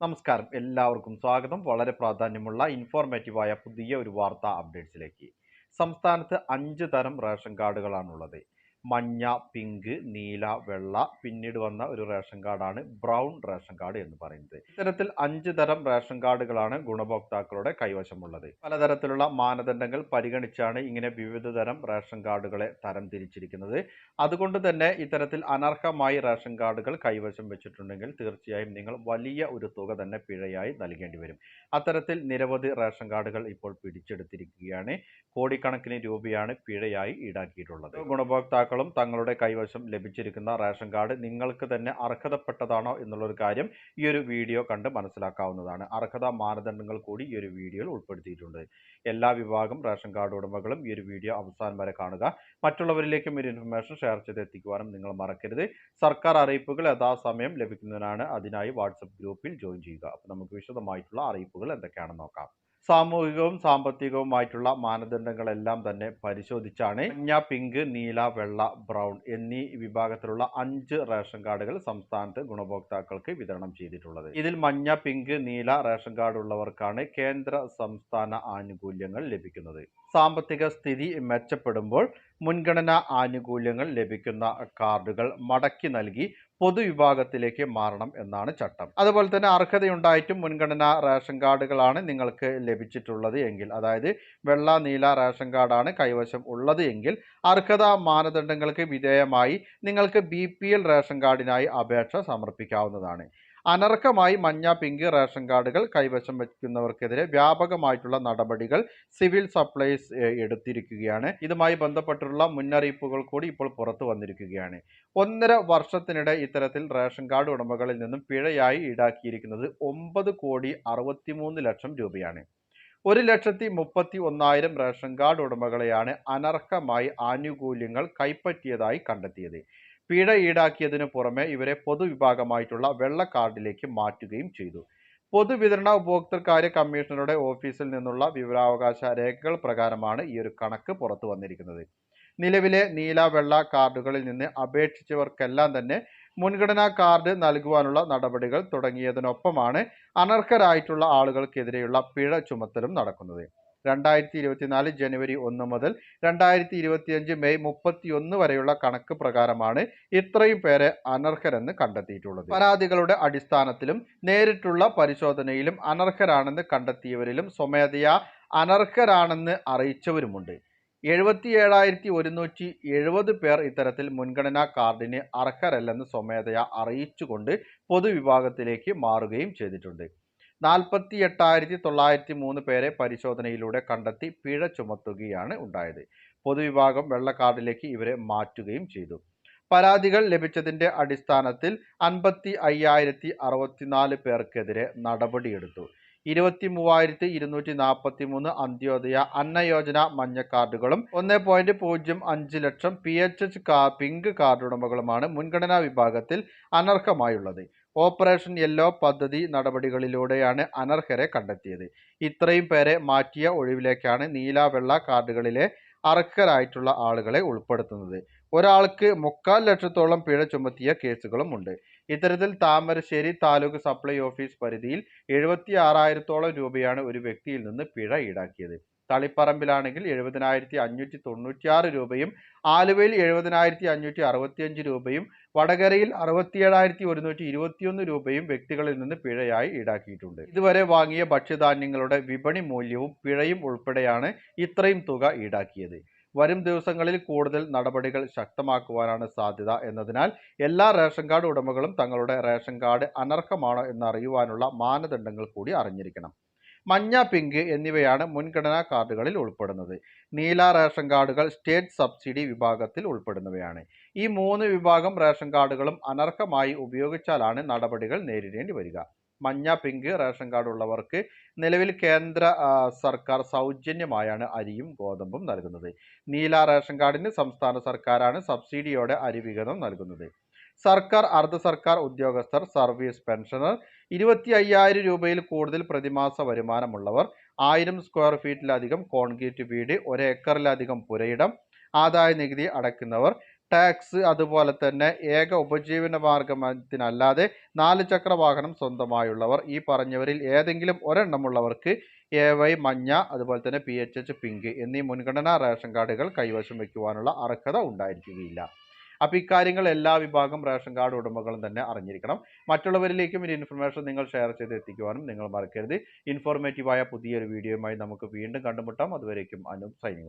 നമസ്കാരം. എല്ലാവർക്കും സ്വാഗതം. വളരെ പ്രാധാന്യമുള്ള ഇൻഫോർമേറ്റീവായ പുതിയ ഒരു വാർത്താ അപ്ഡേറ്റ്സിലേക്ക് സംസ്ഥാനത്ത് അഞ്ച് തരം റേഷൻ കാർഡുകളാണുള്ളത്. മഞ്ഞ പിങ്ക് നീല വെള്ള പിന്നീട് വന്ന ഒരു റേഷൻ കാർഡാണ് ബ്രൗൺ റേഷൻ കാർഡ് എന്ന് പറയുന്നത്. ഇത്തരത്തിൽ അഞ്ച് തരം റേഷൻ കാർഡുകളാണ് ഗുണഭോക്താക്കളുടെ കൈവശമുള്ളത്. പലതരത്തിലുള്ള മാനദണ്ഡങ്ങൾ പരിഗണിച്ചാണ് ഇങ്ങനെ വിവിധ തരം റേഷൻ കാർഡുകളെ തരം തിരിച്ചിരിക്കുന്നത്. അതുകൊണ്ട് തന്നെ ഇത്തരത്തിൽ അനർഹമായി റേഷൻ കാർഡുകൾ കൈവശം വെച്ചിട്ടുണ്ടെങ്കിൽ തീർച്ചയായും നിങ്ങൾ വലിയ ഒരു തുക തന്നെ പിഴയായി നൽകേണ്ടി വരും. അത്തരത്തിൽ നിരവധി റേഷൻ കാർഡുകൾ ഇപ്പോൾ പിടിച്ചെടുത്തിരിക്കുകയാണ്. കോടിക്കണക്കിന് രൂപയാണ് പിഴയായി ഈടാക്കിയിട്ടുള്ളത്. ഗുണഭോക്താക്കളും തങ്ങളുടെ കൈവശം ലഭിച്ചിരിക്കുന്ന റേഷൻ കാർഡ് നിങ്ങൾക്ക് തന്നെ അർഹതപ്പെട്ടതാണോ എന്നുള്ളൊരു കാര്യം ഈ ഒരു വീഡിയോ കണ്ട് മനസ്സിലാക്കാവുന്നതാണ്. അർഹതാ മാനദണ്ഡങ്ങൾ കൂടി ഈ ഒരു വീഡിയോയിൽ ഉൾപ്പെടുത്തിയിട്ടുണ്ട്. എല്ലാ വിഭാഗം റേഷൻ കാർഡ് ഉടമകളും ഈ ഒരു വീഡിയോ അവസാനം വരെ കാണുക. മറ്റുള്ളവരിലേക്കും ഒരു ഇൻഫർമേഷൻ ഷെയർ ചെയ്ത് എത്തിക്കുവാനും നിങ്ങൾ മറക്കരുത്. സർക്കാർ അറിയിപ്പുകൾ യഥാസമയം ലഭിക്കുന്നതിനാണ് അതിനായി വാട്സപ്പ് ഗ്രൂപ്പിൽ ജോയിൻ ചെയ്യുക. അപ്പോൾ നമുക്ക് വിശദമായിട്ടുള്ള അറിയിപ്പുകൾ എന്തൊക്കെയാണെന്ന് നോക്കാം. സാമൂഹികവും സാമ്പത്തികവുമായിട്ടുള്ള മാനദണ്ഡങ്ങളെല്ലാം തന്നെ പരിശോധിച്ചാണ് മഞ്ഞ പിങ്ക് നീല വെള്ള ബ്രൗൺ എന്നീ വിഭാഗത്തിലുള്ള അഞ്ച് റേഷൻ കാർഡുകൾ സംസ്ഥാനത്ത് ഗുണഭോക്താക്കൾക്ക് വിതരണം ചെയ്തിട്ടുള്ളത്. ഇതിൽ മഞ്ഞ പിങ്ക് നീല റേഷൻ കാർഡ് ഉള്ളവർക്കാണ് കേന്ദ്ര സംസ്ഥാന ആനുകൂല്യങ്ങൾ ലഭിക്കുന്നത്. സാമ്പത്തിക സ്ഥിതി മെച്ചപ്പെടുമ്പോൾ മുൻഗണനാ ആനുകൂല്യങ്ങൾ ലഭിക്കുന്ന കാർഡുകൾ മടക്കി നൽകി പൊതുവിഭാഗത്തിലേക്ക് മാറണം എന്നാണ് ചട്ടം. അതുപോലെ തന്നെ അർഹതയുണ്ടായിട്ടും മുൻഗണനാ റേഷൻ കാർഡുകളാണ് നിങ്ങൾക്ക് ലഭിച്ചിട്ടുള്ളത് എങ്കിൽ അതായത് വെള്ള നീല റേഷൻ കാർഡാണ് കൈവശം ഉള്ളത് എങ്കിൽ അർഹതാ മാനദണ്ഡങ്ങൾക്ക് വിധേയമായി നിങ്ങൾക്ക് ബി റേഷൻ കാർഡിനായി അപേക്ഷ സമർപ്പിക്കാവുന്നതാണ്. അനർഹമായി മഞ്ഞ പിങ്ക് റേഷൻ കാർഡുകൾ കൈവശം വയ്ക്കുന്നവർക്കെതിരെ വ്യാപകമായിട്ടുള്ള നടപടികൾ സിവിൽ സപ്ലൈസ് എടുത്തിരിക്കുകയാണ്. ഇതുമായി ബന്ധപ്പെട്ടുള്ള മുന്നറിയിപ്പുകൾ കൂടി ഇപ്പോൾ പുറത്തു വന്നിരിക്കുകയാണ്. ഒന്നര വർഷത്തിനിടെ ഇത്തരത്തിൽ റേഷൻ കാർഡ് ഉടമകളിൽ നിന്നും പിഴയായി ഈടാക്കിയിരിക്കുന്നത് ഒമ്പത് കോടി അറുപത്തിമൂന്ന് ലക്ഷം രൂപയാണ്. ഒരു ലക്ഷത്തി മുപ്പത്തി ഒന്നായിരം റേഷൻ കാർഡ് ഉടമകളെയാണ് അനർഹമായി ആനുകൂല്യങ്ങൾ കൈപ്പറ്റിയതായി കണ്ടെത്തിയത്. പിഴ ഈടാക്കിയതിനു പുറമെ ഇവരെ പൊതുവിഭാഗമായിട്ടുള്ള വെള്ള കാർഡിലേക്ക് മാറ്റുകയും ചെയ്തു. പൊതുവിതരണ ഉപഭോക്തൃകാര്യ കമ്മീഷണറുടെ ഓഫീസിൽ നിന്നുള്ള വിവരാവകാശ രേഖകൾ പ്രകാരമാണ് ഈ ഒരു കണക്ക് പുറത്തു വന്നിരിക്കുന്നത്. നിലവിലെ നീല വെള്ള കാർഡുകളിൽ നിന്ന് അപേക്ഷിച്ചവർക്കെല്ലാം തന്നെ മുൻഗണനാ കാർഡ് നൽകുവാനുള്ള നടപടികൾ തുടങ്ങിയതിനൊപ്പമാണ് അനർഹരായിട്ടുള്ള ആളുകൾക്കെതിരെയുള്ള പിഴ ചുമത്തലും നടക്കുന്നത്. രണ്ടായിരത്തി ഇരുപത്തിനാല് ജനുവരി ഒന്ന് മുതൽ രണ്ടായിരത്തി ഇരുപത്തിയഞ്ച് മെയ് മുപ്പത്തിയൊന്ന് വരെയുള്ള കണക്ക് പ്രകാരമാണ് ഇത്രയും പേരെ അനർഹരെന്ന് കണ്ടെത്തിയിട്ടുള്ളത്. പരാതികളുടെ അടിസ്ഥാനത്തിലും നേരിട്ടുള്ള പരിശോധനയിലും അനർഹരാണെന്ന് കണ്ടെത്തിയവരിലും സ്വമേധയാ അനർഹരാണെന്ന് അറിയിച്ചവരുമുണ്ട്. എഴുപത്തി ഏഴായിരത്തി ഒരുന്നൂറ്റി എഴുപത് പേർ ഇത്തരത്തിൽ മുൻഗണനാ കാർഡിന് അർഹരല്ലെന്ന് സ്വമേധയാ അറിയിച്ചുകൊണ്ട് പൊതുവിഭാഗത്തിലേക്ക് മാറുകയും ചെയ്തിട്ടുണ്ട്. നാൽപ്പത്തി എട്ടായിരത്തി തൊള്ളായിരത്തി മൂന്ന് പേരെ പരിശോധനയിലൂടെ കണ്ടെത്തി പിഴ ചുമത്തുകയാണ് ഉണ്ടായത്. പൊതുവിഭാഗം വെള്ള കാർഡിലേക്ക് ഇവരെ മാറ്റുകയും ചെയ്തു. പരാതികൾ ലഭിച്ചതിന്റെ അടിസ്ഥാനത്തിൽ അൻപത്തി അയ്യായിരത്തി അറുപത്തിനാല് പേർക്കെതിരെ നടപടിയെടുത്തു. ഇരുപത്തി മൂവായിരത്തി ഇരുന്നൂറ്റി നാൽപ്പത്തി മൂന്ന് അന്ത്യോദയ അന്നയോജന മഞ്ഞ കാർഡുകളും ഒന്ന് പോയിന്റ് പൂജ്യം അഞ്ച് ലക്ഷം പി എച്ച് എച്ച് കാ പിങ്ക് കാർഡ് ഉടമകളുമാണ് മുൻഗണനാ വിഭാഗത്തിൽ അനർഹമായുള്ളത്. ഓപ്പറേഷൻ യെല്ലോ പദ്ധതി നടപടികളിലൂടെയാണ് അനർഹരെ കണ്ടെത്തിയത്. ഇത്രയും പേരെ മാറ്റിയ ഒഴിവിലേക്കാണ് നീല വെള്ള കാർഡുകളിലെ അർഹരായിട്ടുള്ള ആളുകളെ ഉൾപ്പെടുത്തുന്നത്. ഒരാൾക്ക് മുക്കാൽ ലക്ഷത്തോളം പിഴ ചുമത്തിയ കേസുകളും ഉണ്ട്. ഇത്തരത്തിൽ താമരശ്ശേരി താലൂക്ക് സപ്ലൈ ഓഫീസ് പരിധിയിൽ എഴുപത്തി ആറായിരത്തോളം രൂപയാണ് ഒരു വ്യക്തിയിൽ നിന്ന് പിഴ ഈടാക്കിയത്. തളിപ്പറമ്പിലാണെങ്കിൽ എഴുപതിനായിരത്തി അഞ്ഞൂറ്റി തൊണ്ണൂറ്റിയാറ് രൂപയും ആലുവയിൽ എഴുപതിനായിരത്തി അഞ്ഞൂറ്റി അറുപത്തിയഞ്ച് രൂപയും വടകരയിൽ അറുപത്തിയേഴായിരത്തി ഒരുന്നൂറ്റി ഇരുപത്തിയൊന്ന് രൂപയും വ്യക്തികളിൽ നിന്ന് പിഴയായി ഈടാക്കിയിട്ടുണ്ട്. ഇതുവരെ വാങ്ങിയ ഭക്ഷ്യധാന്യങ്ങളുടെ വിപണി മൂല്യവും പിഴയും ഉൾപ്പെടെയാണ് ഇത്രയും തുക ഈടാക്കിയത്. വരും ദിവസങ്ങളിൽ കൂടുതൽ നടപടികൾ ശക്തമാക്കുവാനാണ് സാധ്യത എന്നതിനാൽ എല്ലാ റേഷൻ കാർഡ് ഉടമകളും തങ്ങളുടെ റേഷൻ കാർഡ് അനർഹമാണോ എന്നറിയുവാനുള്ള മാനദണ്ഡങ്ങൾ കൂടി അറിഞ്ഞിരിക്കണം. മഞ്ഞ പിങ്ക് എന്നിവയാണ് മുൻഗണനാ കാർഡുകളിൽ ഉൾപ്പെടുന്നത്. നീല റേഷൻ കാർഡുകൾ സ്റ്റേറ്റ് സബ്സിഡി വിഭാഗത്തിൽ ഉൾപ്പെടുന്നവയാണ്. ഈ മൂന്ന് വിഭാഗം റേഷൻ കാർഡുകളും അനർഹമായി ഉപയോഗിച്ചാലാണ് നടപടികൾ നേരിടേണ്ടി വരിക. മഞ്ഞ പിങ്ക് റേഷൻ കാർഡ് ഉള്ളവർക്ക് നിലവിൽ കേന്ദ്ര സർക്കാർ സൗജന്യമായാണ് അരിയും ഗോതമ്പും നൽകുന്നത്. നീല റേഷൻ കാർഡിന് സംസ്ഥാന സർക്കാരാണ് സബ്സിഡിയോടെ അരി വിഹിതം നൽകുന്നത്. സർക്കാർ അർദ്ധ സർക്കാർ ഉദ്യോഗസ്ഥർ സർവീസ് പെൻഷനർ ഇരുപത്തി അയ്യായിരം രൂപയിൽ കൂടുതൽ പ്രതിമാസ വരുമാനമുള്ളവർ ആയിരം സ്ക്വയർ ഫീറ്റിലധികം കോൺക്രീറ്റ് വീട് ഒരേക്കറിലധികം പുരയിടം ആദായ നികുതി അടയ്ക്കുന്നവർ ടാക്സ് അതുപോലെ തന്നെ ഏക ഉപജീവന മാർഗത്തിനല്ലാതെ നാല് ചക്ര വാഹനം സ്വന്തമായുള്ളവർ ഈ പറഞ്ഞവരിൽ ഏതെങ്കിലും ഒരെണ്ണമുള്ളവർക്ക് എ വൈ മഞ്ഞ അതുപോലെ തന്നെ പി എച്ച് എച്ച് പിങ്ക് എന്നീ മുൻഗണനാ റേഷൻ കാർഡുകൾ കൈവശം വയ്ക്കുവാനുള്ള അർഹത ഉണ്ടായിരിക്കുകയില്ല. അപ്പോൾ ഇക്കാര്യങ്ങൾ എല്ലാ വിഭാഗം റേഷൻ കാർഡ് ഉടമകളും തന്നെ അറിഞ്ഞിരിക്കണം. മറ്റുള്ളവരിലേക്കും ഈ ഇൻഫർമേഷൻ നിങ്ങൾ ഷെയർ ചെയ്ത് എത്തിക്കുവാനും നിങ്ങൾ മറക്കരുത്. ഇൻഫോർമേറ്റീവായ പുതിയൊരു വീഡിയോയുമായി നമുക്ക് വീണ്ടും കണ്ടുമുട്ടാം. അതുവരേക്കും അനു സൈനിങ്